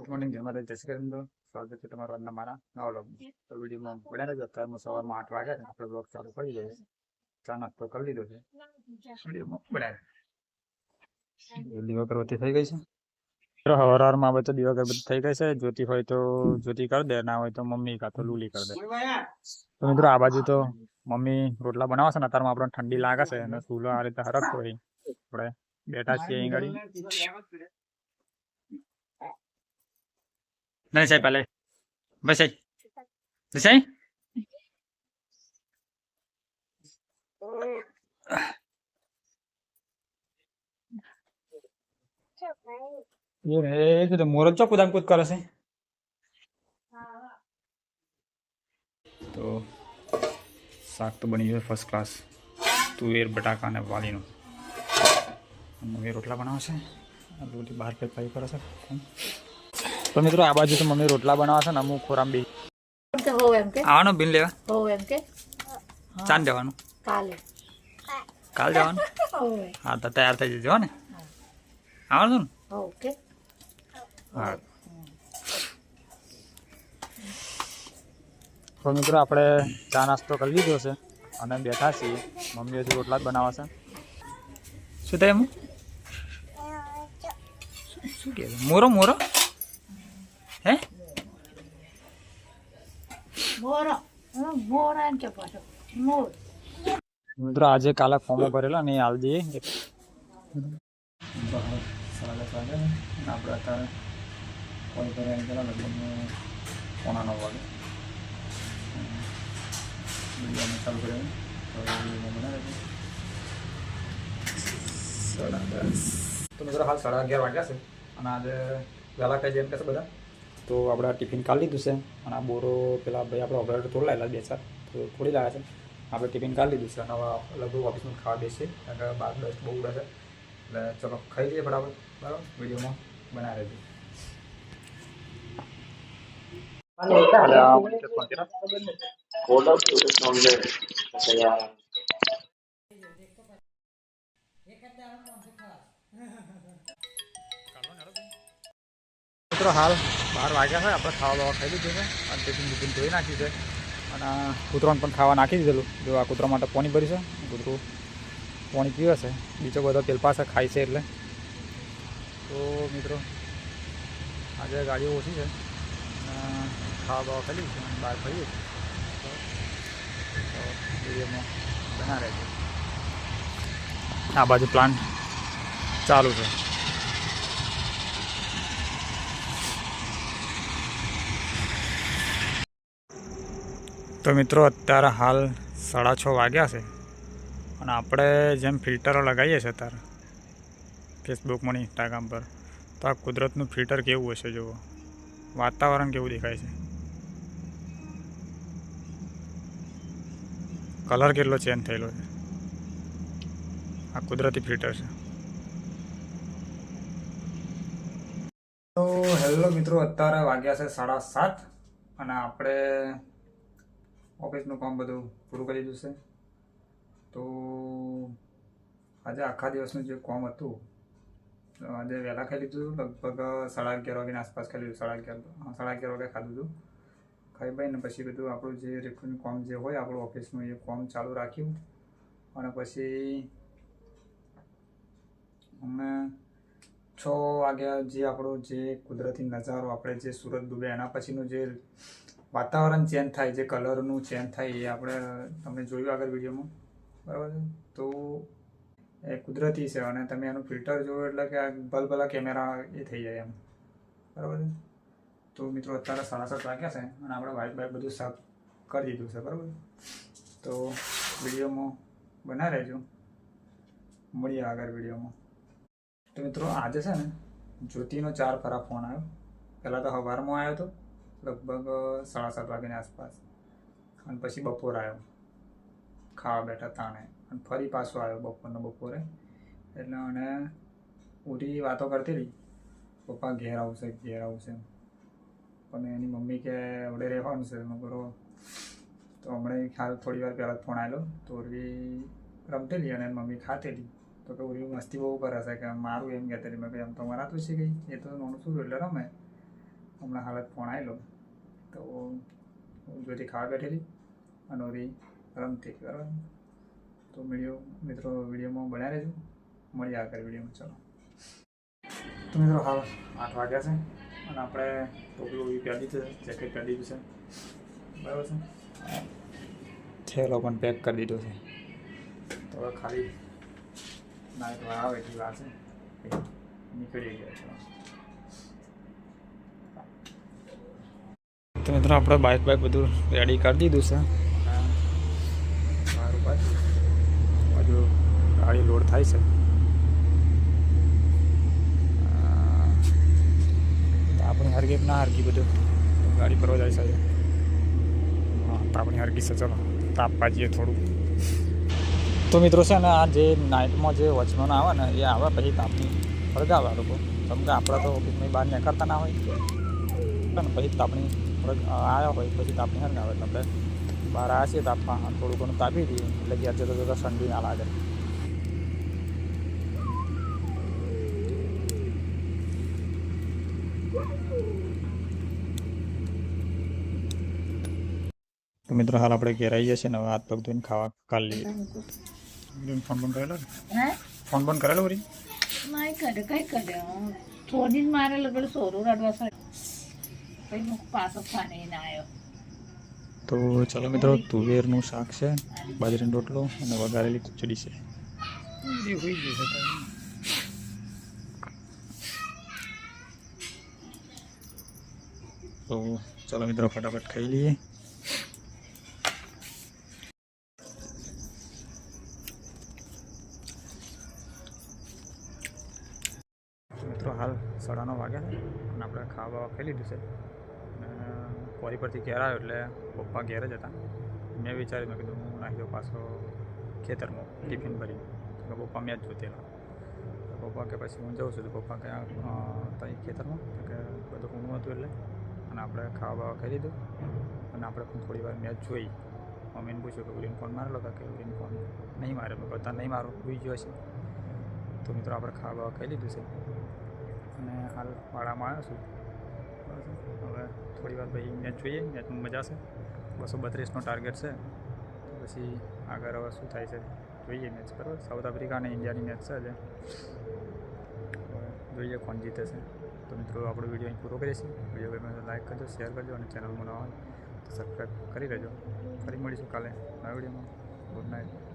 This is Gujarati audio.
ગુડ મોર્નિંગ જય માતા જય શ્રી કૃષ્ણ સ્વાગત છે તમારું આજના મારા નવા બ્લોગ તો વિડીયોમાં બનાવી જ અત્યારે સવારમાં આઠ વાગે છે આપણે બ્લોગ ચાલુ કરી દઈએ ચા નાસ્તો કરી લીધો છે. વિડીયોમાં બનાવી દીવા કરવાથી થઈ ગઈ છે? હવારમાં આવે તો દીવા કરવાથી થઈ ગઈ છે. જ્યોતિ હોય તો જ્યોતિ કરી દે. ના હોય તો મમ્મી કાં તો લુલી કરી દે. તો મિત્રો આ બાજુ તો મમ્મી રોટલા બનાવશે ને અત્યારમાં આપણને ઠંડી લાગે છે અને ચૂલો આ રીતે હરકતો હોય. આપણે બેઠા છીએ અહીં બસ સાહેબ બસ સાહેબ એ તો મોરજ ચો કુદામ કૂદ કરે છે તો શાક તો બની ગયું ફર્સ્ટ ક્લાસ તુવેર બટાકા અને વાલીનું મમ્મી રોટલા બનાવશે રોટી બહાર કંઈક પાઈ કરે છે તો મિત્રો આ બાજુ તો મમ્મી રોટલા બનાવે છે ને અમુક ખોરામ બી. એમ કે હો એમ કે? આવવાનું બિન લેવા. હો એમ કે? ચાંદ જવાનું. કાલે. કાલ જવાનું? હા તો તૈયાર થઈ જજો ને. આવવાનું ને? ઓકે હા. તો મિત્રો આપણે ચા નાસ્તો કરી લીધો છે અને બેઠા છીએ. મમ્મી હજુ રોટલા જ બનાવે છે. શું થાય એમ? શું કહે મોરો મોરો હે મોરો હું કે મિત્રો, આજે કાલે ફોર્મો ભરેલા ને હાલ સાડા દસ વાગે આપણે અત્યારે કોલ પોણા નવ વાગે વીડિયો ચાલુ કર્યો તો મિત્રો, હાલ સાડા અગિયાર વાગ્યા છે અને આજે વહેલા ખાઈ જેમ છે બધા. તો આપણે ટિફિન કાઢી લીધું છે અને આ બોરો પેલા ભાઈ આપણે ઓપરેટર તોડ લાવેલા બે ચાર. તો થોડી લાવ્યા છે. આપણે ટિફિન કાઢી લીધું છે અને હવે લગભગ ઓફિસમાં ખાવા બેસીએ. કારણ કે બાર દસ બહુ ઉડે છે. એટલે ચલો ખાઈ લઈએ ફટાફટ. બરાબર? વિડીયોમાં બનાવી રહેજો. મિત્રો, હાલ બાર વાગ્યા છે. આપણે ખાવા બાવા ખાઈ લીધું છે અને ટિફિન બિફિન ધોઈ નાખ્યું છે. અને કૂતરાને પણ ખાવા નાખી દીધેલું. જો આ કૂતરા માટે પાણી ભરી છે. કૂતરું પાણી પીવે છે. બીજો બધો તેલ પાસે ખાય છે એટલે. તો મિત્રો, આજે ગાડીઓ ઓછી છે. ખાવા બાવા લીધું છે બહાર ફરીએ વિડીયોમાં બના રહેજો. આ બાજુ પ્લાન્ટ ચાલુ છે. તો મિત્રો, અત્યારે હાલ સાડા છ વાગ્યા છે અને આપણે જેમ ફિલ્ટરો લગાવીએ છીએ અત્યારે ફેસબુકમાં ને ઇન્સ્ટાગ્રામ પર, તો આ કુદરતનું ફિલ્ટર કેવું હશે જુઓ? વાતાવરણ કેવું દેખાય છે? કલર કેટલો ચેન્જ થયેલો છે? આ કુદરતી ફિલ્ટર છે. તો હેલો મિત્રો, અત્યારે વાગ્યા છે સાડા સાત અને આપણે ઓફિસનું કામ બધું પૂરું કરી દીધું છે. તો આજે આખા દિવસનું જે કામ હતું, આજે વહેલા ખાઈ લીધું હતું લગભગ સાડા અગિયાર વાગ્યાની આસપાસ ખાઈ લીધું, સાડા અગિયાર સાડા અગિયાર વાગે ખાધું હતું ખાઈ ભાઈને પછી બધું આપણું જે રેકોર્ડિંગ કામ જે હોય, આપણું ઓફિસનું એ કામ ચાલુ રાખ્યું. અને પછી અમે છ વાગ્યા જે આપણો જે કુદરતી નજારો, આપણે જે સુરત ડૂબે એના પછીનું જે વાતાવરણ ચેન્જ થાય, જે કલરનું ચેન્જ થાય એ આપણે તમે જોયું આગળ વિડીયોમાં બરાબર તો એ કુદરતી છે અને તમે એનું ફિલ્ટર જોવો એટલે કે આ ભલભલા કેમેરા એ થઈ જાય એમ. બરાબર તો મિત્રો અત્યારે સાડા સાત વાગ્યા છે અને આપણે વાઇટ બાઇક બધું સાફ કરી દીધું છે, બરાબર તો વિડીયોમાં બના રહેજો. મળીએ આગળ વિડીયોમાં તો મિત્રો આજે છે ને જ્યોતિનો ચાર ફરા ફોન આવ્યો. પહેલાં તો સવારમાં આવ્યો હતો લગભગ સાડા સાત વાગ્યાની આસપાસ. અને પછી બપોર આવ્યો. ખાવા બેઠા તાણે. અને ફરી પાછો આવ્યો બપોરનો બપોરે. એટલે અને ઉઠી વાતો કરતી રહી. પપ્પા ઘેર આવશે ઘેર આવશે. પણ એની મમ્મી કે વડે રહેવાનું છે. મેં કરો તો હમણાં ખ્યાલ થોડી વાર પહેલાં ફોન આવેલો તો ઉર્વી રમતેલી અને મમ્મી ખાતેલી. તો કે ઉર્વી મસ્તી બહુ કરે છે. કે મારું એમ કહેતી હતી મેં એમ તો મરાતું છે કંઈ એ તો નાનું શું એટલે રમે. હમણાં હાલત ફોન આવેલો. તો જોતી ખાવા બેઠેલી અને ઓરી રમતી બરાબર? તો વીડિયો, મિત્રો વિડીયોમાં બન્યા રહેજો મળી આગળ વિડીયોમાં, ચાલો. તો મિત્રો હાલ આઠ વાગ્યા છે અને આપણે ટોપલું એ પહેરી છે જેકેટ પહેરી દીધું છે. બરાબર છે? થેલો પણ પેક કરી દીધો છે. તો હવે ખાલી નાઇટ આવે એટલી વાર છે. નીકળી ગયા છે. મિત્રો આપણે બાઇક બાઇક બધું રેડી કરી દીધું છે. સારું પાછું હજુ ગાડી લોડ થાય છે. તો આપણી હરગી ના હરગી બધું. ગાડી ફરવા જાય છે હા તો આપણી હરગી છે ચલો. તાપવા જઈએ થોડું. તો મિત્રો છે ને આ જે નાઇટમાં જે વોચમેન આવે ને એ આવે પછી તાપની ફરગાવે લોકો કે આપણે તો ઓફિસની બહાર નીકળતા ના હોય. ને પછી તાપણી આવ્યા હોય પછી તાપણી આવે એટલે આપણે બહાર આવ્યા છીએ તાપમાં થોડું ઘણું તાપી દઈએ એટલે ઘેર જતા જતા ઠંડી ના લાગે. તો મિત્રો હાલ આપણે ઘેર આવી જશે ને હવે હાથ પગ ધોઈને ખાવા કાલ લઈએ. ફોન બંધ કરેલો હે? ફોન બંધ કરેલો વરી? નહીં કરે કઈ કરે થોડી જ મારે લગડ સોરું રડવા પછી પાછો પાણી આવ્યો તો ચાલો મિત્રો તુવેરનું શાક છે બાજરીનો રોટલો અને વઘારેલી ખીચડી છે. તો. ચાલો મિત્રો ફટાફટ ખાઈ લઈએ. મિત્રો હાલ સાડા નવ વાગ્યા છે અને આપણે ખાવા બાવા ખાઈ લીધું છે. કોરી પરથી ઘેર આવ્યો એટલે પપ્પા ઘેર જ હતા. મેં વિચાર્યું, મેં કીધું, હું નાખી દઉં પાછો ખેતરમાં, ટિફિન ભરી પપ્પા પપ્પા જ જોતેલા. પપ્પા કે પછી હું જાઉં છું. તો પપ્પા કે ત્યાં ખેતરમાં? કે, બધું ઊંઘું હતું એટલે. અને આપણે ખાવા બાવા ખાઈ લીધું અને આપણે પણ થોડી વાર મેચ જોઈ. મમ્મીને પૂછ્યું કે, ઉરીને ફોન મારેલો કે ઉરીને ફોન નહીં મારે? મેં બધા નહીં મારો, હોઈ ગયો છે. તો મિત્રો, આપણે ખાવા બાવા ખાઈ લીધું છે. અને હાલ વાડામાં આવ્યો છું. હવે થોડી વાર પછી મેચ જોઈએ મેચમાં મજા છે બસો બત્રીસનો ટાર્ગેટ છે. પછી આગળ હવે શું થાય છે જોઈએ મેચ બરાબર? સાઉથ આફ્રિકા અને ઇન્ડિયાની મેચ છે આજે. જોઈએ કોણ જીતે છે તો મિત્રો, આપણો વીડિયો અહીં પૂરો કરીએ છીએ. વીડિયો ગમે તો લાઈક કરજો શેર કરજો અને ચેનલમાં નવા હોય તો સબસ્ક્રાઈબ કરી લેજો. ફરી મળીશું કાલે નવા વિડીયોમાં ગુડ નાઇટ